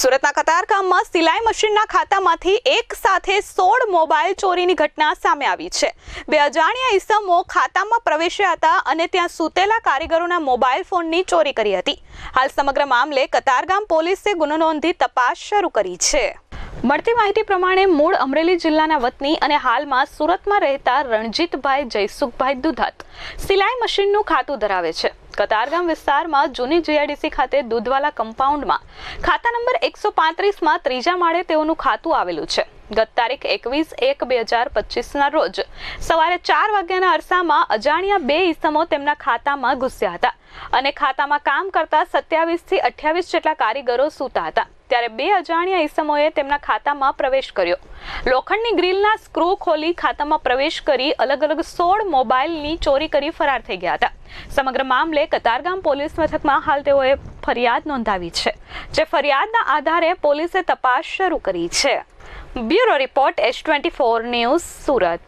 સુરતના કતારગામમાં સિલાઈ મશીનના ખાતામાંથી એક સાથે સોળ મોબાઈલ ચોરીની ઘટના સામે આવી છે. બે અજાણ્યા ઈસમો ખાતામાં પ્રવેશ્યા હતા અને ત્યાં સૂતેલા કારીગરોના મોબાઈલ ફોનની ચોરી કરી હતી. હાલ સમગ્ર મામલે કતારગામ પોલીસે ગુનો નોંધી તપાસ શરૂ કરી છે. મળતી માહિતી પ્રમાણે મૂળ અમરેલી જિલ્લાના વતની અને હાલમાં સુરતમાં રહેતા રણજીતભાઈ જયસુખભાઈ દુધાત સિલાઈ મશીનનું ખાતું ધરાવે છે. કતારગામ વિસ્તારમાં જૂની જીઆઈડીસી ખાતે દૂધવાલા કમ્પાઉન્ડમાં ખાતા નંબર એકસો પાંત્રીસમાં ત્રીજા માળે તેઓનું ખાતું આવેલું છે. ગત તારીખ એકવીસ એક બે હજાર પચીસના રોજ સવારે ચાર વાગ્યાના અરસામાં અજાણ્યા બે ઈસમો તેમના ખાતામાં ઘૂસ્યા હતા અને ખાતામાં કામ કરતા સત્યાવીસથી અઠ્યાવીસ જેટલા કારીગરો સૂતા હતા. ત્યારે બે અજાણ્યા ઈસમોએ તેમના ખાતામાં પ્રવેશ કર્યો. લોખંડની ગ્રીલના સ્ક્રૂ ખોલી ખાતામાં પ્રવેશ કરી અલગ અલગ સોળ મોબાઈલની ચોરી કરી ફરાર થઈ ગયા હતા. સમગ્ર મામલે કતારગામ પોલીસ મથકમાં હાલ તેઓએ ફરિયાદ નોંધાવી છે, જે ફરિયાદના આધારે પોલીસે તપાસ શરૂ કરી છે. Bureau report S twenty four news Surat.